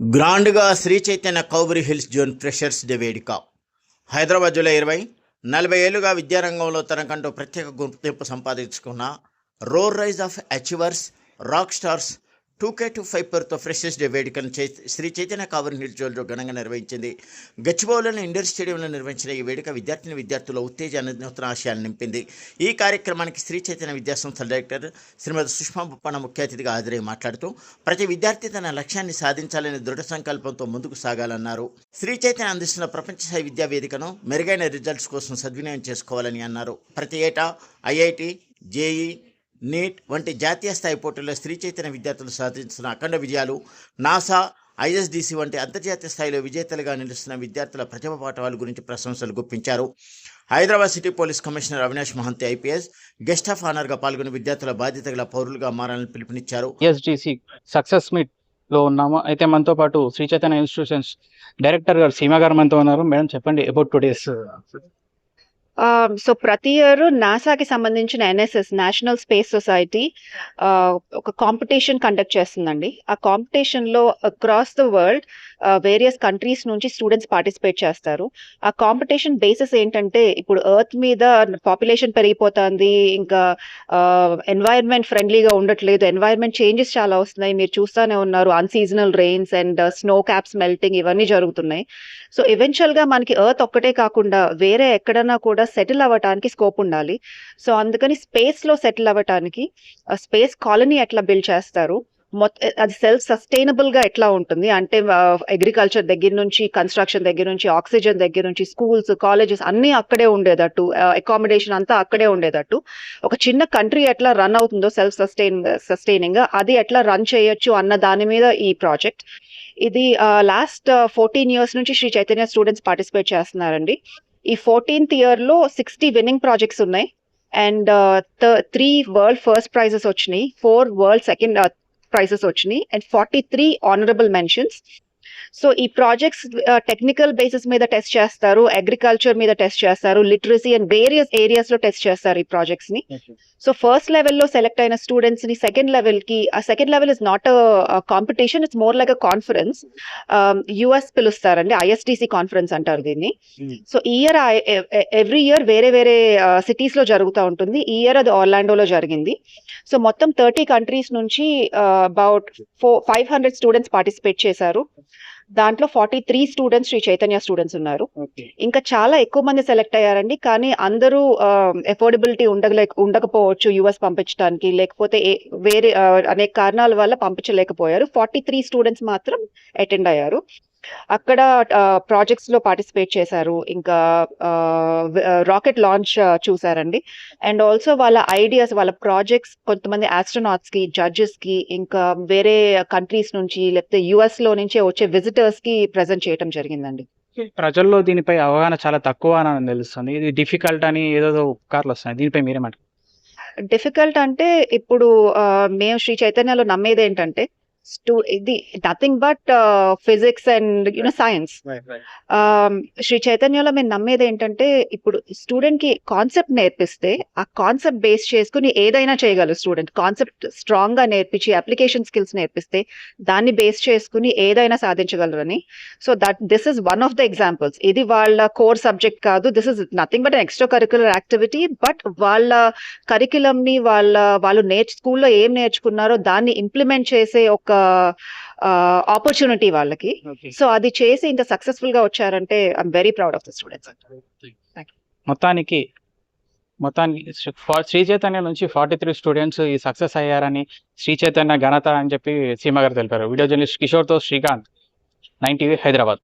గ్రాండ్గా శ్రీ చైతన్య కౌబరి hills zone freshers day వేడుక. హైదరాబాద్ జూలై ఇరవై నలభై ఏళ్ళుగా విద్యారంగంలో తనకంటూ ప్రత్యేక గుర్తింపు సంపాదించుకున్న roar rise of achievers rock stars two K two five పేరుతో ఫ్రెషర్స్ డే వేడుకను చే శ్రీ చైతన్య కావరి హిల్స్ ఘనంగా నిర్వహించింది. గచ్చిబౌలిలోని ఇండోర్ స్టేడియంలో నిర్వహించిన ఈ వేడుక విద్యార్థిని విద్యార్థుల ఉత్తేజాన్ని నూతన ఆశయాన్ని నింపింది. ఈ కార్యక్రమానికి శ్రీ చైతన్య విద్యాసంస్థల డైరెక్టర్ శ్రీమతి సుష్మా బుప్పన ముఖ్య అతిథిగా హాజరై మాట్లాడుతూ ప్రతి విద్యార్థి తన లక్ష్యాన్ని సాధించాలనే దృఢ సంకల్పంతో ముందుకు సాగాలన్నారు. శ్రీ చైతన్య అందిస్తున్న ప్రపంచ స్థాయి విద్యా వేదికను మెరుగైన రిజల్ట్స్ కోసం సద్వినియోగం చేసుకోవాలని అన్నారు. ప్రతి ఏటా ఐఐటి జేఈ నీట్ వంటి జాతీయ స్థాయి పోటీల్లో స్త్రీ చైతన్య విద్యార్థులు సాధించిన అఖండ విజయాలు. నాసా ఐఎస్డిసి వంటి అంతర్జాతీయ స్థాయిలో విజేతలుగా నిలుస్తున్న విద్యార్థుల ప్రతిభ పాఠవాల గురించి ప్రశంసలు గుప్పించారు. Hyderabad city police commissioner Avinash Mohanty IPS guest of ఆనర్గా పాల్గొని విద్యార్థుల బాధ్యత గల పౌరులుగా మారాలని పిలుపునిచ్చారు. ఎస్డిసి సక్సెస్ మీట్లో ఉన్నాము. అయితే మనతో పాటు శ్రీ చైతన్య ఇన్స్టిట్యూషన్స్ డైరెక్టర్ గారు సీమా గారు మనతో ఉన్నారు. మేడం చెప్పండి అబౌట్ టుడేస్ Um, సో ప్రతి ఇయర్ నాసాకి సంబంధించిన NSS national space society uh, ఒక కాంపిటీషన్ కండక్ట్ చేస్తుందండి. ఆ కాంపిటీషన్లో across the world various countries నుంచి స్టూడెంట్స్ పార్టిసిపేట్ చేస్తారు. ఆ కాంపిటీషన్ బేసిస్ ఏంటంటే ఇప్పుడు ఎర్త్ మీద పాపులేషన్ పెరిగిపోతుంది. ఇంకా uh, ఎన్వైర్న్మెంట్ ఫ్రెండ్లీగా ఉండట్లేదు. ఎన్వైర్న్మెంట్ చేంజెస్ చాలా వస్తున్నాయి. మీరు చూస్తూనే ఉన్నారు unseasonal rains and snow caps melting ఇవన్నీ జరుగుతున్నాయి. సో గా మనకి ఎర్త్ ఒక్కటే కాకుండా వేరే ఎక్కడన్నా కూడా సెటిల్ అవ్వటానికి స్కోప్ ఉండాలి. సో అందుకని స్పేస్లో సెటిల్ అవ్వటానికి స్పేస్ కాలనీ ఎట్లా బిల్డ్ చేస్తారు? మొత్తం అది సెల్ఫ్ సస్టైనబుల్గా ఎట్లా ఉంటుంది? అంటే అగ్రికల్చర్ దగ్గర నుంచి కన్స్ట్రక్షన్ దగ్గర నుంచి ఆక్సిజన్ దగ్గర నుంచి స్కూల్స్ కాలేజెస్ అన్నీ అక్కడే ఉండేటట్టు అకామిడేషన్ అంతా అక్కడే ఉండేటట్టు ఒక చిన్న కంట్రీ ఎట్లా రన్ అవుతుందో సెల్ఫ్ సస్టైన్ సస్టైనింగ్గా అది ఎట్లా రన్ చేయొచ్చు అన్న దాని మీద ఈ ప్రాజెక్ట్. ఇది లాస్ట్ ఫోర్టీన్ ఇయర్స్ నుంచి శ్రీ చైతన్య స్టూడెంట్స్ పార్టిసిపేట్ చేస్తున్నారండి. ఈ ఫోర్టీన్త్ ఇయర్లో సిక్స్టీ విన్నింగ్ ప్రాజెక్ట్స్ ఉన్నాయి and three world first prizes వచ్చినాయి ఫోర్ వరల్డ్ సెకండ్ ప్రైజెస్ వచ్చినాయి and forty three honourable mentions so ఈ ప్రాజెక్ట్స్ టెక్నికల్ బేసిస్ మీద టెస్ట్ చేస్తారు అగ్రికల్చర్ మీద టెస్ట్ చేస్తారు లిటరసీ అండ్ వేరియస్ ఏరియాస్లో టెస్ట్ చేస్తారు ఈ ప్రాజెక్ట్స్ని. సో ఫస్ట్ లెవెల్లో సెలెక్ట్ అయిన స్టూడెంట్స్ని సెకండ్ లెవెల్కి ఆ second level is not competition it's more like a conference US పిలుస్తారండి ISTC conference అంటారు దీన్ని. సో ఈ ఇయర్ ఎవ్రీ ఇయర్ వేరే వేరే సిటీస్లో జరుగుతూ ఉంటుంది. ఈ ఇయర్ అది ఆర్లాండోలో జరిగింది. సో మొత్తం థర్టీ కంట్రీస్ నుంచి about four five hundred students participate చేశారు. దాంట్లో forty three students Sri Chaitanya students ఉన్నారు. ఇంకా చాలా ఎక్కువ మంది సెలెక్ట్ అయ్యారండి. కానీ అందరూ ఎఫోర్డబిలిటీ ఉండగలే ఉండకపోవచ్చు యుఎస్ పంపించడానికి. లేకపోతే వేరే అనేక కారణాల వల్ల పంపించలేకపోయారు. ఫార్టీ త్రీ స్టూడెంట్స్ మాత్రం అటెండ్ అయ్యారు. అక్కడ ప్రాజెక్ట్స్లో పార్టిసిపేట్ చేశారు. ఇంకా రాకెట్ లాంచ్ చూసారండి అండ్ ఆల్సో వాళ్ళ ఐడియాస్ వాళ్ళ ప్రాజెక్ట్స్ కొంతమంది ఆస్ట్రోనాట్స్కి జడ్జెస్కి ఇంకా వేరే కంట్రీస్ నుంచి లేకపోతే యుఎస్లో నుంచే వచ్చే విజిటర్స్కి ప్రజెంట్ చేయడం జరిగిందండి. ప్రజల్లో దీనిపై అవగాహన చాలా తక్కువ అని తెలుస్తుంది. ఇది డిఫికల్ట్ అని ఏదో కార్లు వస్తున్నాయి. దీనిపై మీరేమంటారు? డిఫికల్ట్ అంటే ఇప్పుడు మేము శ్రీ చైతన్యలో నమ్మేది ఏంటంటే స్టూ ఇది nothing but physics and you know science Sri చైతన్యలో మేము నమ్మేది ఏంటంటే ఇప్పుడు స్టూడెంట్కి కాన్సెప్ట్ నేర్పిస్తే ఆ కాన్సెప్ట్ బేస్ చేసుకుని ఏదైనా చేయగలరు స్టూడెంట్ కాన్సెప్ట్ స్ట్రాంగ్గా నేర్పించి అప్లికేషన్ స్కిల్స్ నేర్పిస్తే దాన్ని బేస్ చేసుకుని ఏదైనా సాధించగలరని. So that this is one of the examples ఇది వాళ్ళ కోర్ సబ్జెక్ట్ కాదు this is nothing but extra curricular activity but వాళ్ళ కరికులం ని వాళ్ళ వాళ్ళు నేర్చు స్కూల్లో ఏం నేర్చుకున్నారో దాన్ని ఇంప్లిమెంట్ చేసే ఒక ఆపర్చునిటీ వాళ్ళకి. సో అది చేసి ఇంత సక్సెస్ఫుల్గా వచ్చారంటే I'm very proud of the students మొత్తానికి మొత్తానికి శ్రీ- శ్రీ చైతన్య నుంచి ఫార్టీ త్రీ స్టూడెంట్స్ ఈ సక్సెస్ అయ్యారని శ్రీ చైతన్య ఘనత అని చెప్పి సీమ గారు తెలిపారు. వీడియో జర్నలిస్ట్ కిషోర్తో శ్రీకాంత్ నైన్ టీవీ హైదరాబాద్.